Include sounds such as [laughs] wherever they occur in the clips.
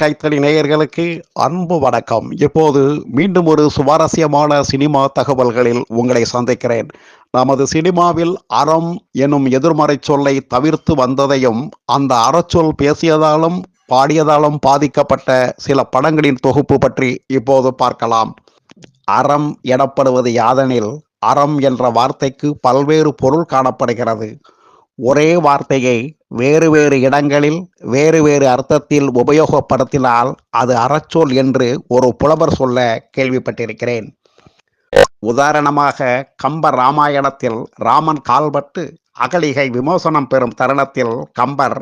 கைத்தறி நேயர்களுக்கு அன்பு வணக்கம். இப்போது மீண்டும் ஒரு சுவாரஸ்யமான சினிமா தகவல்களில் உங்களை சந்திக்கிறேன். நமது சினிமாவில் அறம் எனும் எதிர்மறை சொல்லை தவிர்த்து வந்ததையும் அந்த அறச்சொல் பேசியதாலும் பாடியதாலும் பாதிக்கப்பட்ட சில படங்களின் தொகுப்பு பற்றி இப்போது பார்க்கலாம். அறம் எனப்படுவது யாதெனில் அறம் என்ற வார்த்தைக்கு பல்வேறு பொருள் காணப்படுகிறது. ஒரே வார்த்தையை வேறு வேறு இடங்களில் வேறு வேறு அர்த்தத்தில் உபயோகப்படுத்தினால் அது அறச்சொல் என்று ஒரு புலவர் சொல்ல கேள்விப்பட்டிருக்கிறேன். உதாரணமாக கம்ப ராமாயணத்தில் ராமன் கால்பட்டு அகலிகை விமோசனம் பெறும் தருணத்தில் கம்பர்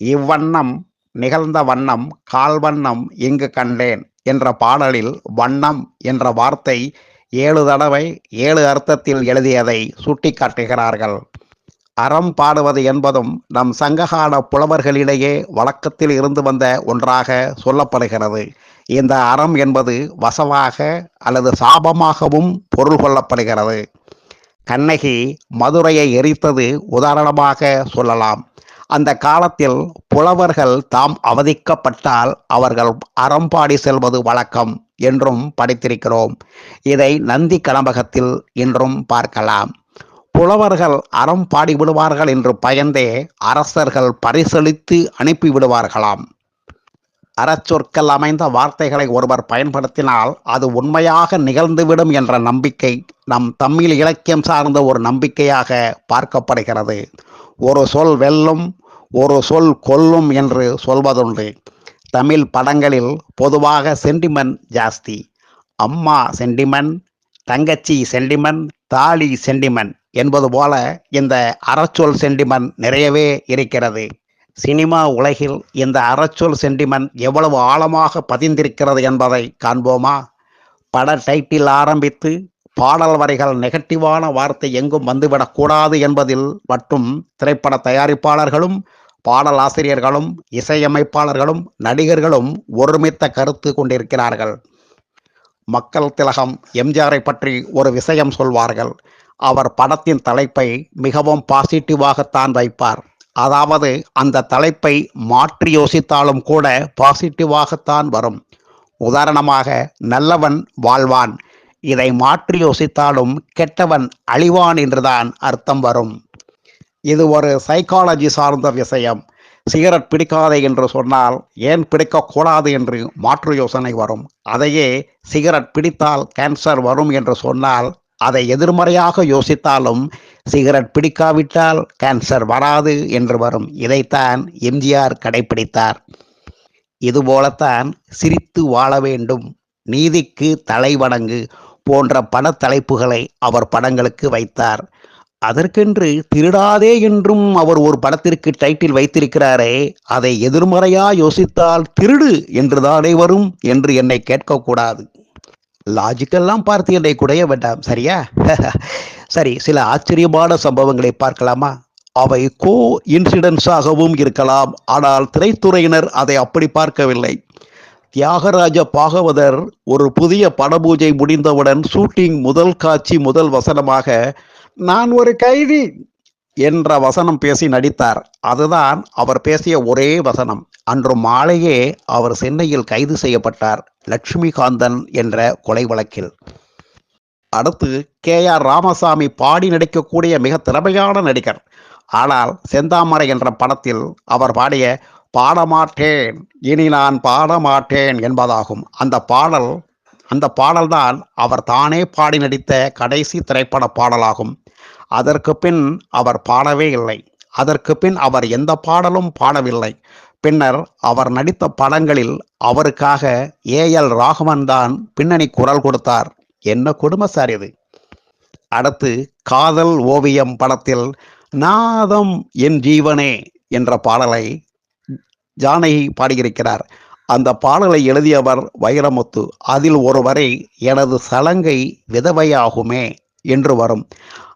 இவ்வண்ணம் நிகழ்ந்த வண்ணம் கால்வண்ணம் இங்கு கண்டேன் என்ற பாடலில் வண்ணம் என்ற வார்த்தை ஏழு தடவை ஏழு அர்த்தத்தில் எழுதியதை சுட்டிக்காட்டுகிறார்கள். அறம் பாடுவது என்பதும் நம் சங்ககால புலவர்களிடையே வழக்கத்தில் இருந்து வந்த ஒன்றாக சொல்லப்படுகிறது. இந்த அறம் என்பது வசவாக அல்லது சாபமாகவும் பொருள் கொள்ளப்படுகிறது. கண்ணகி மதுரையை எரித்தது உதாரணமாக சொல்லலாம். அந்த காலத்தில் புலவர்கள் தாம் அவதிக்கப்பட்டால் அவர்கள் அறம்பாடி செல்வது வழக்கம் என்றும் படித்திருக்கிறோம். இதை நந்தி கலம்பகத்தில் இன்றும் பார்க்கலாம். புலவர்கள் அறம் பாடிவிடுவார்கள் என்று பயந்தே அரசர்கள் பரிசளித்து அனுப்பிவிடுவார்களாம். அறச்சொற்கள் அமைந்த வார்த்தைகளை ஒருவர் பயன்படுத்தினால் அது உண்மையாக நிகழ்ந்துவிடும் என்ற நம்பிக்கை நம் தமிழ் இலக்கியம் சார்ந்த ஒரு நம்பிக்கையாக பார்க்கப்படுகிறது. ஒரு சொல் வெல்லும் ஒரு சொல் கொல்லும் என்று சொல்வதுண்டு. தமிழ் படங்களில் பொதுவாக சென்டிமெண்ட் ஜாஸ்தி. அம்மா சென்டிமெண்ட் தங்கச்சி சென்டிமெண்ட் தாலி சென்டிமெண்ட் என்பது போல இந்த அறச்சொல் சென்டிமெண்ட் நிறையவே இருக்கிறது. சினிமா உலகில் இந்த அறச்சொல் சென்டிமெண்ட் எவ்வளவு ஆழமாக பதிந்திருக்கிறது என்பதை காண்போமா? பட டைட்டில் ஆரம்பித்து பாடல் வரிகள் நெகட்டிவான வார்த்தை எங்கும் வந்துவிடக்கூடாது என்பதில் மட்டும் திரைப்பட தயாரிப்பாளர்களும் பாடல் ஆசிரியர்களும் இசையமைப்பாளர்களும் நடிகர்களும் ஒருமித்த கருத்து கொண்டிருக்கிறார்கள். மக்கள் திலகம் எம்ஜிஆரை பற்றி ஒரு விஷயம் சொல்வார்கள். அவர் படத்தின் தலைப்பை மிகவும் பாசிட்டிவாகத்தான் வைப்பார். அதாவது அந்த தலைப்பை மாற்றி யோசித்தாலும் கூட பாசிட்டிவாகத்தான் வரும். உதாரணமாக நல்லவன் வாழ்வான். இதை மாற்றி யோசித்தாலும் கெட்டவன் அழிவான் என்றுதான் அர்த்தம் வரும். இது ஒரு சைக்காலஜி சார்ந்த விஷயம். சிகரெட் பிடிக்காதே என்று சொன்னால் ஏன் பிடிக்கக்கூடாது என்று மாற்று யோசனை வரும். அதையே சிகரெட் பிடித்தால் கேன்சர் வரும் என்று சொன்னால் அதை எதிர்மறையாக யோசித்தாலும் சிகரெட் பிடிக்காவிட்டால் கேன்சர் வராது என்று வரும். இதைத்தான் எம்ஜிஆர் கடைபிடித்தார் இதுபோலத்தான் சிரித்து வாழ வேண்டும். நீதிக்கு தலைவணங்கு போன்ற பல தலைப்புகளை அவர் படங்களுக்கு வைத்தார். அதற்கென்று திருடாதே என்றும் அவர் ஒரு படத்திற்கு டைட்டில் வைத்திருக்கிறாரே அதை எதிர்மறையா யோசித்தால் திருடு என்றுதானே வரும் என்று என்னை கேட்கக்கூடாது. லாஜிக்கெல்லாம் பார்த்து என்னை குடைய வேண்டாம் சரியா? [laughs] சரி சில ஆச்சரியமான சம்பவங்களை பார்க்கலாமா? அவை கோ இன்சிடென்ட்ஸாகவும் இருக்கலாம் ஆனால் திரைத்துறையினர் அதை அப்படி பார்க்கவில்லை. தியாகராஜ பாகவதர் ஒரு புதிய படபூஜை முடிந்தவுடன் ஷூட்டிங் முதல் காட்சி முதல் வசனமாக நான் ஒரு கைதி என்ற வசனம் பேசி நடித்தார். அதுதான் அவர் பேசிய ஒரே வசனம். அன்று மாலையே அவர் சென்னையில் கைது செய்யப்பட்டார். லட்சுமிகாந்தன் என்ற கொலை வழக்கில். அடுத்து கே. ஆர். ராமசாமி பாடி நடிக்கக்கூடிய மிக திறமையான நடிகர். ஆனால் செந்தாமரை என்ற படத்தில் அவர் பாடிய பாடமாட்டேன் இனி நான் பாடமாட்டேன் என்பதாகும். அந்த பாடல் அந்த பாடல்தான் அவர் தானே பாடி நடித்த கடைசி திரைப்பட பாடலாகும். அதற்கு பின் அவர் பாடவே இல்லை. அதற்கு பின் அவர் எந்த பாடலும் பாடவில்லை. பின்னர் அவர் நடித்த படங்களில் அவருக்காக ஏ. எல். ராகவன் தான் பின்னணி குரல் கொடுத்தார். என்ன குடும்ப சார் இது? அடுத்து காதல் ஓவியம் படத்தில் நாதம் என் ஜீவனே என்ற பாடலை ஜானகி பாடியிருக்கிறார். அந்த பாடலை எழுதியவர் வைரமுத்து. அதில் ஒரு வரை எனது சலங்கை விதவையாகுமே என்று வரும்.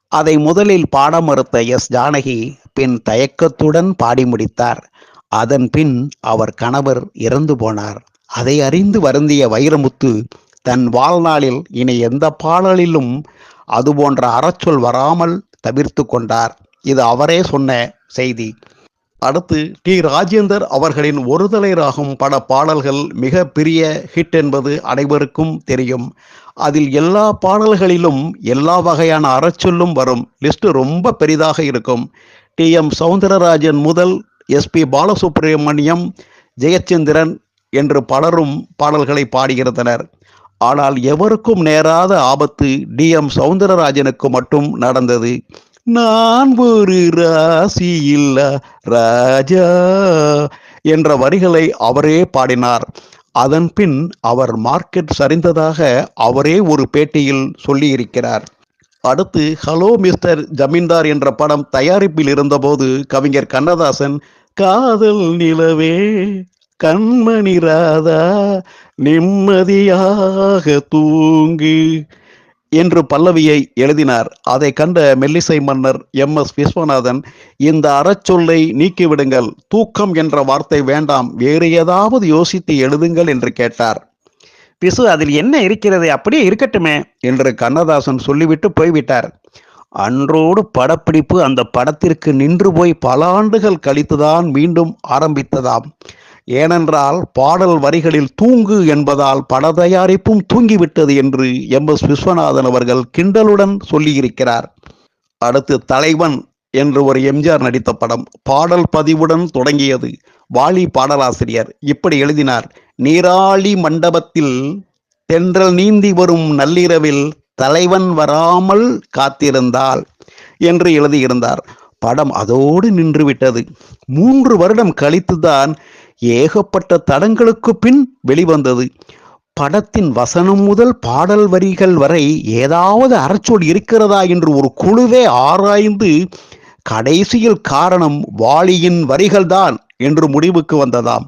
அதை முதலில் பாட மறுத்த எஸ். ஜானகி பின் தயக்கத்துடன் பாடி முடித்தார். அதன் பின் அவர் கணவர் இறந்து போனார். அதை அறிந்து வருந்திய வைரமுத்து தன் வாழ்நாளில் இனி எந்த பாடலிலும் அதுபோன்ற அறச்சொல் வராமல் தவிர்த்து கொண்டார். இது அவரே சொன்ன செய்தி. அடுத்து டி. ராஜேந்தர் அவர்களின் ஒருதலை ராகும் பட பாடல்கள் மிக பெரிய ஹிட் என்பது அனைவருக்கும் தெரியும். அதில் எல்லா பாடல்களிலும் எல்லா வகையான அறச்சொல்லும் வரும். லிஸ்ட் ரொம்ப பெரிதாக இருக்கும். டி. எம். சவுந்தரராஜன் முதல் எஸ்பி பாலசுப்ரமணியம் ஜெயச்சந்திரன் என்று பலரும் பாடல்களை பாடுகிறதனர். ஆனால் எவருக்கும் நேராத ஆபத்து டி. எம். சவுந்தரராஜனுக்கு மட்டும் நடந்தது. நான் ஒரு ராசியில்லா ராஜா என்ற வரிகளை அவரே பாடினார். அதன் பின் அவர் மார்க்கெட் சரிந்ததாக அவரே ஒரு பேட்டியில் சொல்லியிருக்கிறார். அடுத்து ஹலோ மிஸ்டர் ஜமீன்தார் என்ற படம் தயாரிப்பில் இருந்தபோது கவிஞர் கண்ணதாசன் காதல் நிலவே கண்மணி ராதா நிம்மதியாக தூங்கு என்று பல்லவியை எழுதினார். அதை கண்ட மெல்லிசை மன்னர் எம். எஸ். விஸ்வநாதன் இந்த அறச்சொல்லை நீக்கிவிடுங்கள். தூக்கம் என்ற வார்த்தை வேண்டாம். வேறு ஏதாவது யோசித்து எழுதுங்கள் என்று கேட்டார். பிசு அதில் என்ன இருக்கிறது? அப்படியே இருக்கட்டுமே என்று கண்ணதாசன் சொல்லிவிட்டு போய்விட்டார். அன்றோடு படப்பிடிப்பு அந்த படத்திற்கு நின்று போய் பல ஆண்டுகள் கழித்துதான் மீண்டும் ஆரம்பித்ததாம். ஏனென்றால் பாடல் வரிகளில் தூங்கு என்பதால் பட தயாரிப்பும் தூங்கிவிட்டது என்று எம் எஸ் விஸ்வநாதன் அவர்கள் கிண்டலுடன் சொல்லியிருக்கிறார். அடுத்து தலைவன் என்று ஒரு எம்ஜிஆர் நடித்த படம் பாடல் பதிவுடன் தொடங்கியது. வாலி பாடலாசிரியர் இப்படி எழுதினார் நீராளி மண்டபத்தில் தென்றல் நீந்தி வரும் நள்ளிரவில் தலைவன் வராமல் காத்திருந்தால் என்று எழுதியிருந்தார். படம் அதோடு நின்றுவிட்டது. மூன்று வருடம் கழித்துதான் ஏகப்பட்ட தடங்களுக்கு பின் வெளிவந்தது. படத்தின் வசனம் முதல் பாடல் வரிகள் வரை ஏதாவது அறச்சொல் இருக்கிறதா என்று ஒரு குழுவே ஆராய்ந்து கடைசியில் காரணம் வாலியின் வரிகள்தான் என்று முடிவுக்கு வந்ததாம்.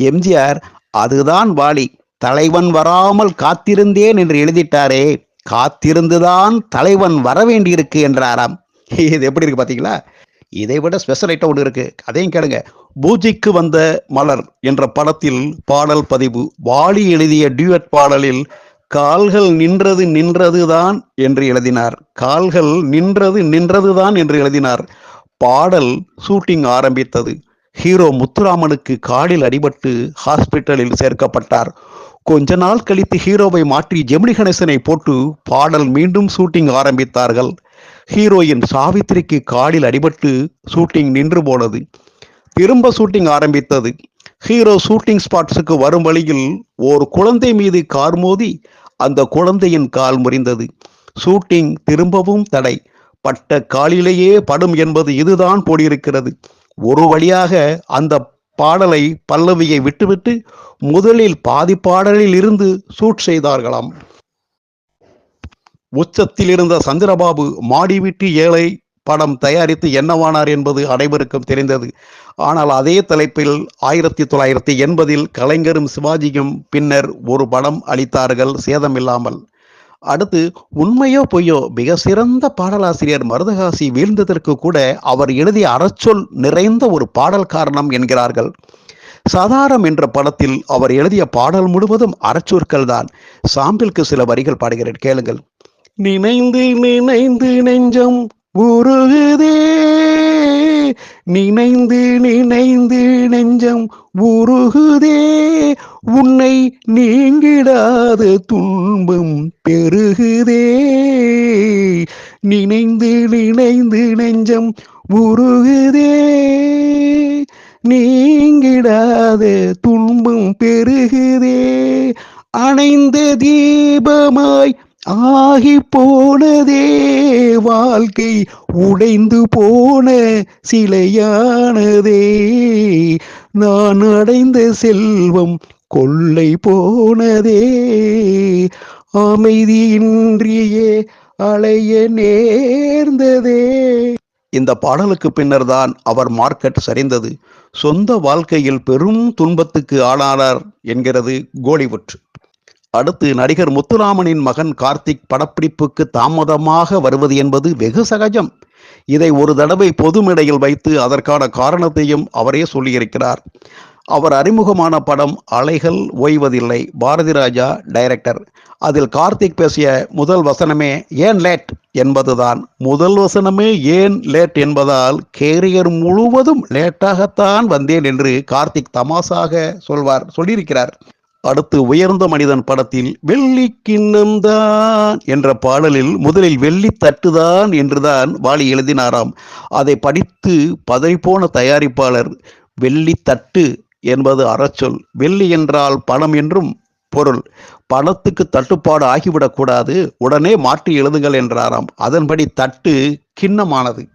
எம்ஜிஆர் அதுதான் வாலி தலைவன் வராமல் காத்திருந்தேன் என்று எழுதிட்டாரே காத்திருந்துதான் தலைவன் வர வேண்டியிருக்கு என்றாராம். [laughs] இது எப்படி இருக்கு பாத்தீங்களா? இதை விட ஸ்பெஷல் ஐட்டம் ஒன்று இருக்கு. அதையும் கேளுங்க. பூஜைக்கு வந்த மலர் என்ற படத்தில் பாடல் பதிவு. வாலி எழுதிய டியூட் பாடலில் கால்கள் நின்றது நின்றதுதான் என்று எழுதினார். கால்கள் நின்றது நின்றதுதான் என்று எழுதினார். பாடல் ஷூட்டிங் ஆரம்பித்தது. ஹீரோ முத்துராமனுக்கு காலில் அடிபட்டு ஹாஸ்பிட்டலில் சேர்க்கப்பட்டார். கொஞ்ச நாள் கழித்து ஹீரோவை மாற்றி ஜெமினி கணேசனை போட்டு பாடல் மீண்டும் ஷூட்டிங் ஆரம்பித்தார்கள். ஹீரோயின் சாவித்திரிக்கு காலில் அடிபட்டு ஷூட்டிங் நின்று போனது. திரும்ப ஷூட்டிங் ஆரம்பித்தது. ஹீரோ ஷூட்டிங் ஸ்பாட்ஸுக்கு வரும் வழியில் ஒரு குழந்தை மீது கார் மோதி அந்த குழந்தையின் கால் முறிந்தது. ஷூட்டிங் திரும்பவும் தடை. பட்ட காலிலேயே படும் என்பது இதுதான் போடியிருக்கிறது ஒரு வழியாக அந்த பாடலை பல்லவியை விட்டுவிட்டு முதலில் பாதி பாடலில் இருந்து ஷூட் செய்தார்களாம். உச்சத்தில் இருந்த சந்திரபாபு மாடி விட்டு ஏழை படம் தயாரித்து என்னவானார் என்பது அனைவருக்கும் தெரிந்தது. ஆனால் அதே தலைப்பில் ஆயிரத்தி தொள்ளாயிரத்தி எண்பதில் கலைஞரும் சிவாஜியும் பின்னர் ஒரு படம் அளித்தார்கள் சேதமில்லாமல். அடுத்து உண்மையோ பொய்யோ மிக சிறந்த பாடலாசிரியர் மருதகாசி வீழ்ந்ததற்கு கூட அவர் எழுதிய அறச்சொல் நிறைந்த ஒரு பாடல் காரணம் என்கிறார்கள். சதாரம் என்ற படத்தில் அவர் எழுதிய பாடல் முழுவதும் அறச்சொற்கள் தான் சாம்பிளுக்கு சில வரிகள் பாடுகிறேன் கேளுங்கள். நினைந்து நினைந்து நெஞ்சம் உருகுதே. நினைந்து நினைந்து நெஞ்சம் உருகுதே. உன்னை நீங்கிடாத துன்பம் பெருகுதே. நினைந்து நினைந்து நெஞ்சம் உருகுதே. நீங்கிடாத துன்பம் பெருகுதே. அணைந்த தீபமாய் ஆகி போனதே வாழ்க்கை உடைந்து போன சிலையானதே. நான் அடைந்த செல்வம் கொள்ளை போனதே. அமைதியின்றியே அலைய நேர்ந்ததே. இந்த பாடலுக்கு பின்னர் தான் அவர் மார்க்கெட் சரிந்தது. சொந்த வாழ்க்கையில் பெரும் துன்பத்துக்கு ஆளானார் என்கிறது கோலிவுட். அடுத்து நடிகர் முத்துராமனின் மகன் கார்த்திக் படப்பிடிப்புக்கு தாமதமாக வருவது என்பது வெகு சகஜம். இதை ஒரு தடவை பொதுமேடையில் வைத்து அதற்கான காரணத்தையும் அவரே சொல்லியிருக்கிறார். அவர் அறிமுகமான படம் அலைகள் ஓய்வதில்லை. பாரதி ராஜா டைரக்டர். அதில் கார்த்திக் பேசிய முதல் வசனமே ஏன் லேட்? என்பதுதான். முதல் வசனமே ஏன் லேட்? என்பதால் கேரியர் முழுவதும் லேட்டாகத்தான் வந்தேன் என்று கார்த்திக் தமாசாக சொல்வார் சொல்லியிருக்கிறார். அடுத்து உயர்ந்த மனிதன் படத்தில் வெள்ளி கிண்ணம்தான் என்ற பாடலில் முதலில் வெள்ளி தட்டுதான் என்றுதான் வாலி எழுதினாராம். அதை படித்து பதறிப்போன தயாரிப்பாளர் வெள்ளி தட்டு என்பது அறச்சொல். வெள்ளி என்றால் பணம் என்றும் பொருள். பணத்துக்கு தட்டுப்பாடு ஆகிவிடக்கூடாது. உடனே மாற்றி எழுதுங்கள் என்றாராம். அதன்படி தட்டு கிண்ணமானது.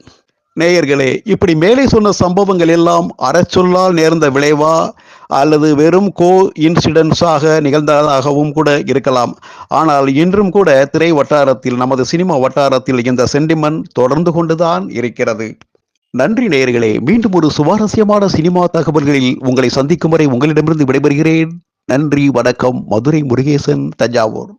நேயர்களே இப்படி மேலே சொன்ன சம்பவங்கள் எல்லாம் அறச்சொல்லால் நேர்ந்த விளைவா? அல்லது வெறும் கோ இன்சிடென்ட்ஸாக நிகழ்ந்ததாகவும் கூட இருக்கலாம். ஆனால் இன்றும் கூட திரை வட்டாரத்தில் நமது சினிமா வட்டாரத்தில் இந்த சென்டிமெண்ட் தொடர்ந்து கொண்டுதான் இருக்கிறது. நன்றி நேயர்களே. மீண்டும் ஒரு சுவாரஸ்யமான சினிமா தகவல்களில் உங்களை சந்திக்கும் வரை உங்களிடமிருந்து விடைபெறுகிறேன். நன்றி வணக்கம். மதுரை முருகேசன் தஞ்சாவூர்.